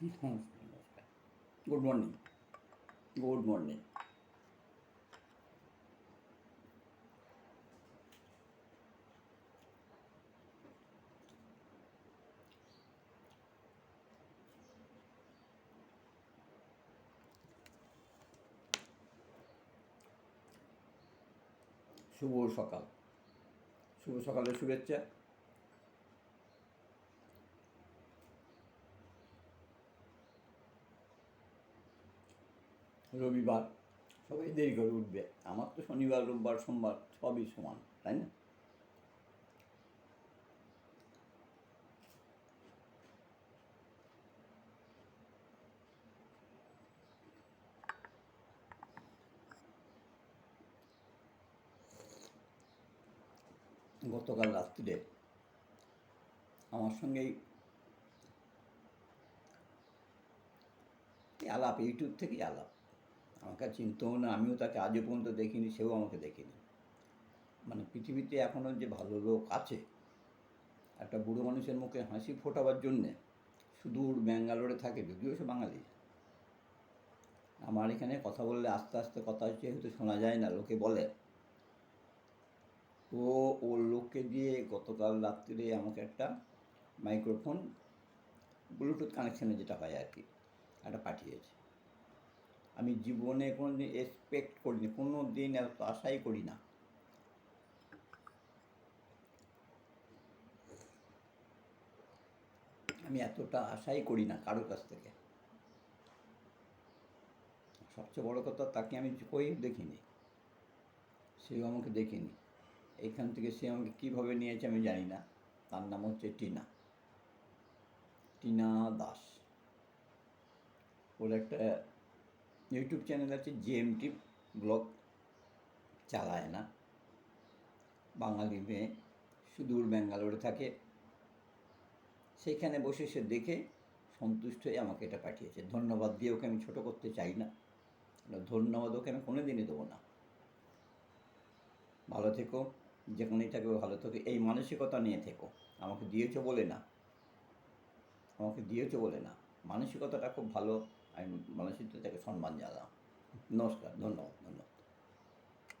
Good morning good morning শুভ সকাল। শুভ সকালের শুভেচ্ছা। রবিবার, সবাই দেরি করে উঠবে। আমার তো শনিবার, রোববার, সোমবার সবই সমান, তাই না? গতকাল রাত্রিরে আমার সঙ্গেই আলাপ ইউটিউব থেকে আলাপ। আমাকে চিনতেও না, আমিও তাকে আজও পর্যন্ত দেখিনি, সেও আমাকে দেখিনি। মানে পৃথিবীতে এখনও যে ভালো লোক আছে, একটা বুড়ো মানুষের মুখে হাসি ফোটাবার জন্যে সুদূর ব্যাঙ্গালোরে থাকে, যদিও সে বাঙালি। আমার এখানে কথা বললে আস্তে আস্তে কথা যেহেতু শোনা যায় না, লোকে বলে। তো ওর লোককে দিয়ে গতকাল রাত্রিরে আমাকে একটা মাইক্রোফোন, ব্লুটুথ কানেকশানে যেটা হয় আর কি, একটা পাঠিয়েছে। আমি জীবনে কোনো দিন এক্সপেক্ট করিনি কোনো দিন এত আশাই করি না। আমি এতটা আশাই করি না কারোর কাছ থেকে। সবচেয়ে বড় কথা তাকে আমি কই দেখিনি, সেও আমাকে দেখিনি। এইখান থেকে সে আমাকে কীভাবে নিয়েছে আমি জানি না, তার নাম হচ্ছে টিনা। টিনা দাস। ওর একটা ইউটিউব চ্যানেল আছে জিএমটি ব্লগ চালায় না। বাঙালি মেয়ে সুদূর ব্যাঙ্গালোরে থাকে। সেইখানে বসে সে দেখে সন্তুষ্ট হয়ে আমাকে এটা পাঠিয়েছে। ধন্যবাদ দিয়ে ওকে আমি ছোটো করতে চাই না। ধন্যবাদ ওকে আমি কোনো দিনই দেবো না। ভালো থেকো, যেখানেই থাকবে ভালো থেকো। এই মানসিকতা নিয়ে থেকো। আমাকে দিয়েছ বলে না। আমাকে দিয়েছ বলে না। মানসিকতাটা খুব ভালো। আমি মানসিকতাকে সম্মান জানালাম। নমস্কার ধন্যবাদ ধন্যবাদ।